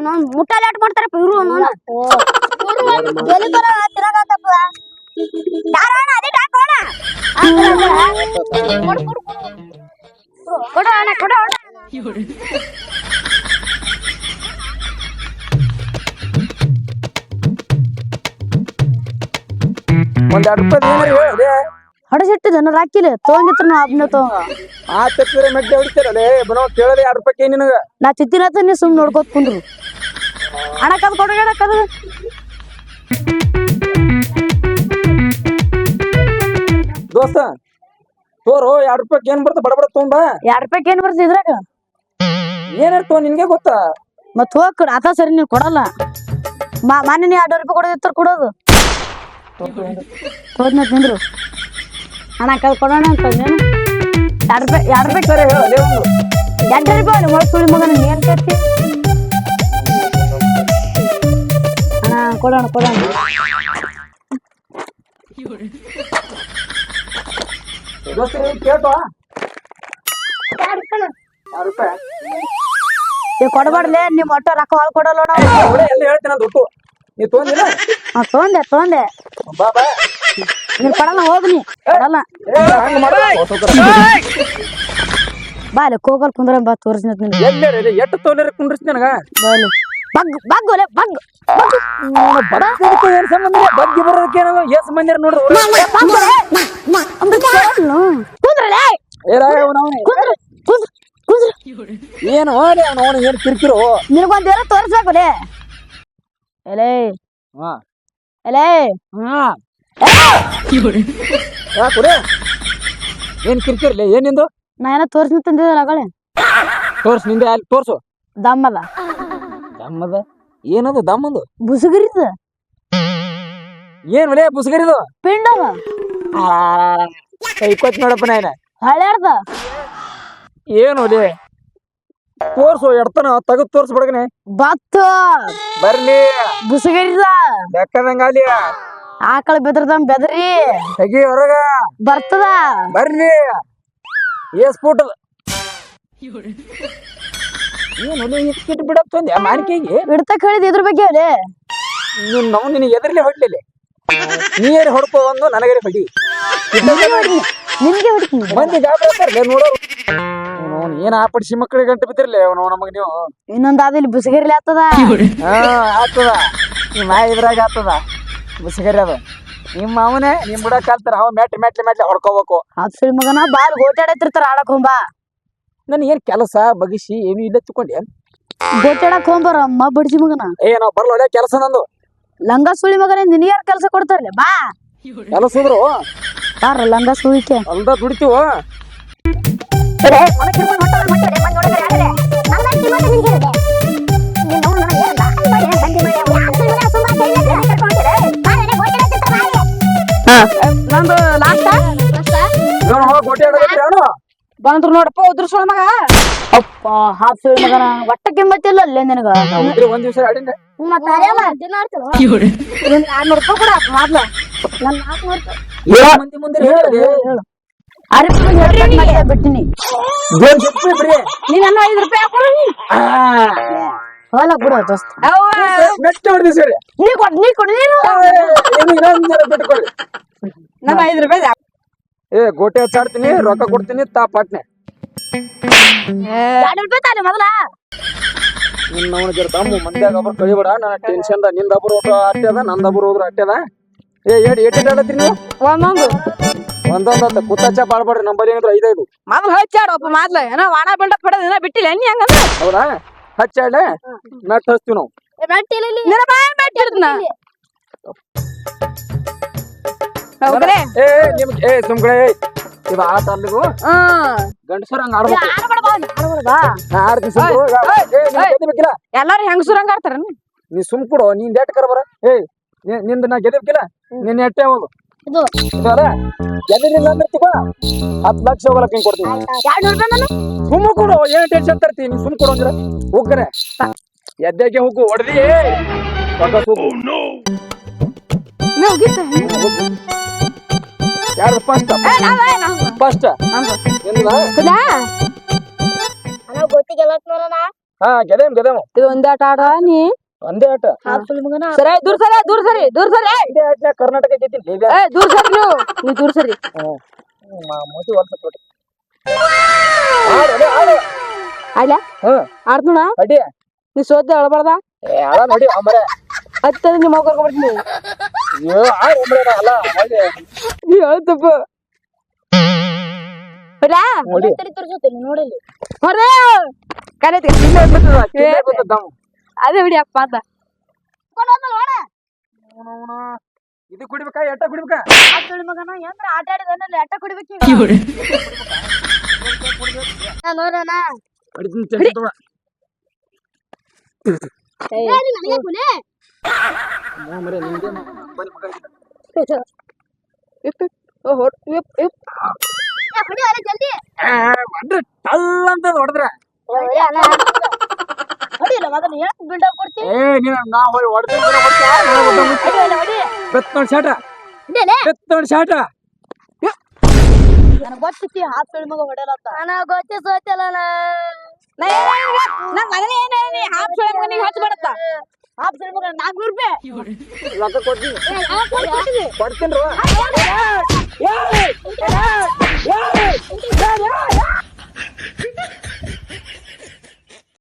ನಾನು ಮುಟ್ಟ ಲೇಟ್ ಮಾಡ್ತಾರಪ್ಪ ಇವ್ರು ನೋಡ ಎಲ್ಲಿ ಬರ ತಿರಗಾಕಪ್ಪ ಯಾರಣ್ಣ ಅದೇ ಹಾಕೋಣ ಕೊಡ ಅಣ್ಣ ಕೊಡ ಅಣ್ಣ ಒಂದ್ ಎರಡ್ ರೂಪಾಯಿ ಏನಾರ ಹೇಳಿ ಹಡಸಿಟ್ಟಿದ ನಾನು ಹಾಕಿಲ್ಲ ತಗೊಂಡಿತ್ರ ನಾ ಅಬ್ನ ತಗೊಂಗ ಆ ತಪ್ಪಿದ್ರೆ ಮೆಡ್ಡೆ ಹೊಡಿತಾರಲ್ಲೇ ಬನೋ ಕೇಳಲಿ ಎರಡ್ ರೂಪಾಯಿ ನಿನಗ. ನಾ ನೀ ಸುಮ್ ನೋಡ್ಕೋತ ಕದ್ ಕೊಡಗಡ ಕದ್. ದೋಸ್ತ ತೋರು ಎರಡ್ ರೂಪಾಯಿ ಏನ್ ಬರ್ತ ಬಡ ಬಡ ತೊಗೊಂಡ ಎರಡ್ ರೂಪಾಯಿ ಏನ್ ಬರ್ತದೆ ಇದ್ರಾಗ? ಏನಾರ ತೋ ನಿನ್ಗೆ ಗೊತ್ತಾ? ಮತ್ ಹೋಗ್ ಆತ ಸರಿ ನೀನ್ ಕೊಡಲ್ಲ. ಮಾ ಮಾನ್ಯ ನೀ ಎರಡು ರೂಪಾಯಿ ಕೊಡೋದಿತ್ತಾರ ಕೊಡೋದು. ಹೋದ್ನ ತಿಂದ್ರು. ಅಣ್ಣ ಕಲ್ ಕೊಡೋಣ ಅಂತ ನೀನು ಎರಡು ರೂಪಾಯಿ ಎರಡು ರೂಪಾಯಿ ಸರಿ ಎಂಟು ರೂಪಾಯಿ ಅಲ್ಲಿ ಮೊಳ್ ಸುಳಿ ಮಗನ ನೀನ್ ಕಟ್ಟಿ ಅಣ್ಣ ಕೊಡೋಣ ಕೊಡೋಣ. ಎರಡ್ ಈಗ ಕೊಡಬಾರ್ಲೆ ನಿಮ್ಮ ಒಟ್ಟು ರೊಕ್ಕ ಹೊಳ್ ಕೊಡಲ್ಲ ನಾವು ಹೇಳ್ತೀನಿ ಅದು ನೀವು ನೀ ತೊಗೊಂದಿಲ್ಲ ಹಾ ತೊಗೊಂಡೆ ತೊಗೊಂಡೆ. ಬಾ ಬಾ. ನೀನ್ ಕೊಡಲ್ಲ ಹೋಗ್ ನೀ ಕೊಡಲ್ಲ ಏ, ಹಂಗ್ ಮಾಡ ಬಾ ಅಲ್ಲಿ ಕೋಗಲ್ ಕುಂದ್ರ ಬಾ ತೋರಿಸ್ನ ನಿನ್ಗೆ ಎಲ್ಲೇ ಎಷ್ಟು ತೊಗೊಂಡಿರ ಕುಂಡ್ರಿಸ್ ನನಗ ಬಾ ಅಲ್ಲಿ ಬಗ್ ಬಗ್ ಒಲೆ ಬಗ್ ಬಗ್ಗದಕ್ಕೆ ಏನ್ ಸಂಬಂಧ ಇಲ್ಲ? ಬಗ್ಗಿ ಬರೋದಕ್ಕೆ ಏನೋ ಎಸ್ ಮಂದಿರ ನೋಡ್ರಿ ಕುಂದ್ರಲೆ ಏ ರಾಯ ಅವ್ನು ಅವ್ನು. ಕುಂದ್ರ ಕುಂದ್ರ ಕುಂದ್ರ ಏನು ಹೋಗ್ಲಿ ಅವ್ನು ಅವ್ನು ಏನ್ ಕಿರಿಕಿರು ನಿನಗೊಂದ್ ಏನೋ ತೋರಿಸ್ಬೇಕಲೆ ಎಲೆ ಹಾ ಎಲೆ ಹಾ ಏನ್ ಕಿರ್ಕಿರ್ಲಿ ಏನಿಂದು ನಿಂದು? ನಾ ಏನೋ ತೋರಿಸ್ನ ತಂದಿದ್ದಲ್ಲ ಅಗಳೇ ತೋರ್ಸ್ ನಿಂದೆ ಅಲ್ಲಿ ತೋರ್ಸು. ದಮ್ಮದ. ದಮ್ಮದ? ಏನದು ದಮ್ಮದು? ಬುಸುಗರಿದ. ಏನ್ ಒಲೆ ಬುಸುಗರಿದು? ಪಿಂಡದ ಕೈ ಕೊತ್ ನೋಡಪ್ಪ ನಾಯನ. ಹಳ್ಯಾಡ್ದ ಏನು ಒಲೆ ತೋರ್ಸು ಎಡ್ತನ ತಗದ್ ತೋರ್ಸ್ ಬಡಗನೆ. ಬತ್ತ. ಬರ್ಲಿ. ಬುಸುಗರಿದ. ಆಕಳ ಬೆದ್ರದಂ ಬೆದ್ರಿ. ತೆಗಿ ಹೊರಗ. ಬರ್ತದ. ಬರ್ಲಿ ಏಸ್ ಫೂಟದ ಏನು ಒಲೆ ಇಟ್ಕಿಟ್ ಬಿಡತ್ತಂದೆ ಮಾನಿಕೆಗೆ ಇಡ್ತಕ್ ಹೇಳಿದ್ ಇದ್ರ ಬಗ್ಗೆ ಅಲೆ ನೀನ್ ನಾವು ನಿನಗೆ ಎದರ್ಲಿ ಹೊಡ್ಲಿಲ್ಲ. ನೀರೇ ಹೊಡ್ಕೋ ಒಂದು ನನಗರೆ ಹೊಡಿ. ನಿನ್ಗೆ ಹಿಡ್ತೀನಿ ಮಂದಿ ಗಾಬರಿ ಆಗ್ತಾರಲ್ಲ ನೋಡೋರು. ಅವ್ನು ಏನ್ ಆಪಡಿಸಿ ಮಕ್ಕಳಿಗೆ ಗಂಟು ಬಿದ್ದಿರ್ಲಿ ಅವನು ನಮಗ್ ನೀವು ಇನ್ನೊಂದಾದ ಅದ ಇಲ್ಲಿ ಬಿಸಿಗಿರ್ಲಿ ಆಗ್ತದ. ಹಾ ಆಗ್ತದ. ಇದ್ರಾಗ ಆಗ್ತದ. ಮುಸುಗರಿ ಅದ ನಿಮ್ಮ ಅವನೇ ನಿಮ್ ಬಿಡ ಕಲ್ತಾರ ಅವ ಮೆಟ್ಲಿ ಮೆಟ್ಲಿ ಮೆಟ್ಲಿ ಹೊಡ್ಕೋಬೇಕು. ಅದ್ ಸುಳಿ ಮಗನ ಬಾಲ್ ಗೋಟಾಡತಿರ್ತಾರ ಆಡಕ್ ಹೋಂಬ. ನನ್ ಏನ್ ಕೆಲಸ ಬಗಿಸಿ ಏನು ಇಲ್ಲ ತಿಳ್ಕೊಂಡೆ. ಗೋಟಾಡಕ್ ಹೋಂಬಾರ ಅಮ್ಮ ಬಡ್ಜಿ ಮಗನ. ಏ ನಾವ್ ಬರ್ಲ ಕೆಲಸ ನಂದು. ಲಂಗ ಸುಳಿ ಮಗನ ನಿನಗೆ ಯಾರು ಕೆಲಸ ಕೊಡ್ತಾರಲ್ಲ ಬಾ. ಕೆಲಸ ಹೋದ್ರು ಬಾರ ಲಂಗ ಸುಳಿಕೆ? ಅಲ್ದ ದುಡಿತೀವ. ನಂದು ಬಂದ್ರು ನೋಡಪ್ಪ ಉದ್ರ ಸುಳ ಮಗ. ಅಪ್ಪ ಹಾಫ್ ಸುಳ ಮಗನ ಒಟ್ಟ ಕಿಮ್ಮತ್ತಿಲ್ಲ ಅಲ್ಲೇ ನಿನಗ. ಉದ್ರಿ ಒಂದ್ ದಿವಸ ಆಡಿನ. ಆರ್ನೂರು ರೂಪಾಯಿ ಕೊಡ ಮೊದ್ಲ. ನನ್ ನಾಲ್ಕುನೂರು ರೂಪಾಯಿ. ಮಂದಿ ಮುಂದೆ ಮತ್ತೆ ಬಿಟ್ಟಿನಿ. ದೇವ್ ಬಿಡ್ರಿ ಐದು ರೂಪಾಯಿ ಹಾಕೊಡು ನೀ. ಹೊಲ ಬಿಡು ದೋಸ್ತ. ಮೆಟ್ಟ ಹೊಡೆದಿ ಸರಿ. ನೀ ಕೊಡ್ ನೀ ಕೊಡಿ ನೀನು. ಬಿಟ್ಟು ಬಿಟ್ಕೊಳ್ಳಿ ನನ್ನ ಐದು ರೂಪಾಯಿ ಏ ಗೋಟೆ ಹಚ್ಚಾಡ್ತೀನಿ ರೊಕ್ಕ ಕೊಡ್ತೀನಿ ತಾ ಪಾಟ್ನೆ. ಮೊದಲ? ನಿನ್ನ ಅವನ ಜರ ದಮ್ಮು ಮಂದ್ಯಾಗ ಒಬ್ರು ಕಳಿಬೇಡ ನನ್ನ ಟೆನ್ಷನ್ ದ. ನಿಂದ ಒಬ್ರು ಅಟ್ಟೆ ಅದ ನಂದ ಒಬ್ರು ಹೋದ್ರ ಅಟ್ಟೆ ಅದ. ಏ ಏಟ್ ಏಟ್ ಆಡತ್ರಿ ನೀವು? ಒಂದೊಂದು. ಒಂದೊಂದ್ ಅಂತ ಕುತ್ತಾಚ ಬಾಳ್ಬೇಡ್ರಿ ನಂಬರ್ ಏನಿದ್ರು ಐದೈದು. ಮೊದಲು ಮೊದ್ಲ. ಏನೋ ವಾಣ ಬಿಲ್ಡಪ್ ಪಡೆದ ಏನೋ ಬಿಟ್ಟಿಲ್ಲ ನೀ ಹಂಗಂದ್ರೆ ಹೌದಾ? ಹಚ್ಚಾಡ್ಲೆ ಮೆಟ್ ಹಚ್ತೀವಿ ನಾವು. ಹೌದ್ರಿ? ಏ ಏ, ನಿಮ್ ಏ ಸುಮ್ಕಡೆ ಇದು ಆಟ ಅಲ್ಲಿಗೂ ಹ್ಮ್ ಗಂಡಸರ ಹಂಗ ಆಡ್ಬೇಕು. ನಾ ಆಡ್ತೀನಿ ಸುಮ್ ಎಲ್ಲಾರು ಹೆಂಗಸುರಂಗ ಆಡ್ತಾರ ನೀ ಸುಮ್ ಕೊಡು ನೀನ್ ಡೇಟ್ ಕರ ಬರ? ಏ ನಿಂದ ನಾ ಗೆದ್ದಿಬೇಕಿಲ್ಲ ನಿನ್ನ ಎಟ್ಟೆ ಹೋಗು. ಅಂದ್ರೆ ತಿಗೋ ಹತ್ತು ಲಕ್ಷ ಹೋಗಲಕ್ಕ ಹಿಂಗ್ ಕೊಡ್ತೀನಿ. ಸುಮ್ಮ ಕೊಡು ಏನ್ ಟೆನ್ಷನ್ ತರ್ತೀನಿ ನೀನ್ ಸುಮ್ ಕೊಡು ಅಂದ್ರೆ. ಹೋಗ್ರೆ ಎದ್ದೆಗೆ ಹೋಗು ಹೊಡೆದಿ ಹೋಗು. ನೀವು ಹೋಗಿದ್ದ? ಯಾರು ಫಸ್ಟ್ ಫಸ್ಟ್ ಅಣ್ಣ ಗೊತ್ತಿಗೆಲ್ಲ ನೋಡೋಣ? ಹಾ ಗೆದೇಮ್ ಗೆದೇಮ್. ಇದು ಒಂದೇ ಆಟ ಆಡ ನೀ? ಒಂದೇ ಆಟ. ಸರಿ ದೂರ ಸರಿ ದೂರ ಸರಿ ದೂರ ಸರಿ ಒಂದೇ ಆಟ ಕರ್ನಾಟಕ ಗೆದ್ದಿಲ್ಲ ಈಗ ಏ ದೂರ ಸರಿ ನೀವು. ನೀವು ದೂರ ಸರಿ. ಮೋಟಿ ವರ್ಷ ತೋಟಿ ಆಡು ಅದೇ ಆಡು. ಅಲ್ಲ ಹ್ಮ್. ಆಡ್ತೋಣ ಅಡಿ ನೀ ಸೋತೆ ಅಳಬಾರ್ದ? ಏ ಅದ ನೋಡಿ ಅಮರೆ ಹತ್ತದ ನಿಮ್ಮ ಕರ್ಕೊಬಿಡ್ತೀನಿ ಅಯ್ಯೋ ಆಡು ಅಮರೆ ಅಲ್ಲ ಹೊಳ್ಳಿ ನೀ ಹೇಳ್ತಪ್ಪ ಬಿಡ್ಲಾ ನೋಡಿ ನೋಡಲಿ ಹೊರೇ ಕರೆಯತ್ ಕಿಲ್ಲೆ ಬಿದ್ದದ ಕಿಲ್ಲೆ ಬಿದ್ದದ ದಮ್ ಅದೇ ಬಿಡಿ ಅಪ್ಪ ಅಂತ ಇದು ಕುಡಿಬೇಕಾ ಎಟ್ಟ ಕುಡಿಬೇಕಾ ಮಗನ ಏನ್ರ ಆಟ ಆಡಿದನಲ್ಲಿ ಅಟ್ಟ ಕುಡಿಬೇಕು ನೋಡೋಣ ಹೊಡಿತೀನಿ ಚೆಂದ ತಗೋ. ಅಮ್ಮ ಮರೆ ನಿಂದೆ ಬನ್ನಿ ಮಗ. ಇಪ್ ಇಪ್. ಹೊಡ್- ಇಪ್ ಇಪ್. ಜಲ್ದಿ ಹೊಡ್ರೆ ಟಲ್ ಅಂತ ಹೊಡೆದ್ರ ಹೊಡಿಲ್ಲ ಮಗನ ಯಾಕೆ ಅಪ್ ಕೊಡ್ತಿ ಏ ನೀನು ನಾ ಹೋಗಿ? ನಾ ನೋಡಿ ಶಾಟ ನೋಡಿ ಶಾಟ ನನಗೆ ಗೊತ್ತಿತ್ತಿ ಹಾತ್ ತೊಳಿ ಮಗ ಹೊಡೆಯಲತ್ತ ನನಗೆ ಗೊತ್ತಿ ಸೋತಿಲ್ಲ ನಾ? ನಂಗ್ ಮೊದಲೇ ಏನ್ ಮಗನಿಗೆ ಹಚ್ಚ್ ಬಿಡತ್ತ. ಹಾತ್ ತೊಳಿ ಮಗ ನಾಲ್ಕುನೂರು ರೂಪಾಯಿ ರೊಕ್ಕ ಕೊಡ್ತೀನಿ ಕೊಡ್ತೀನಿ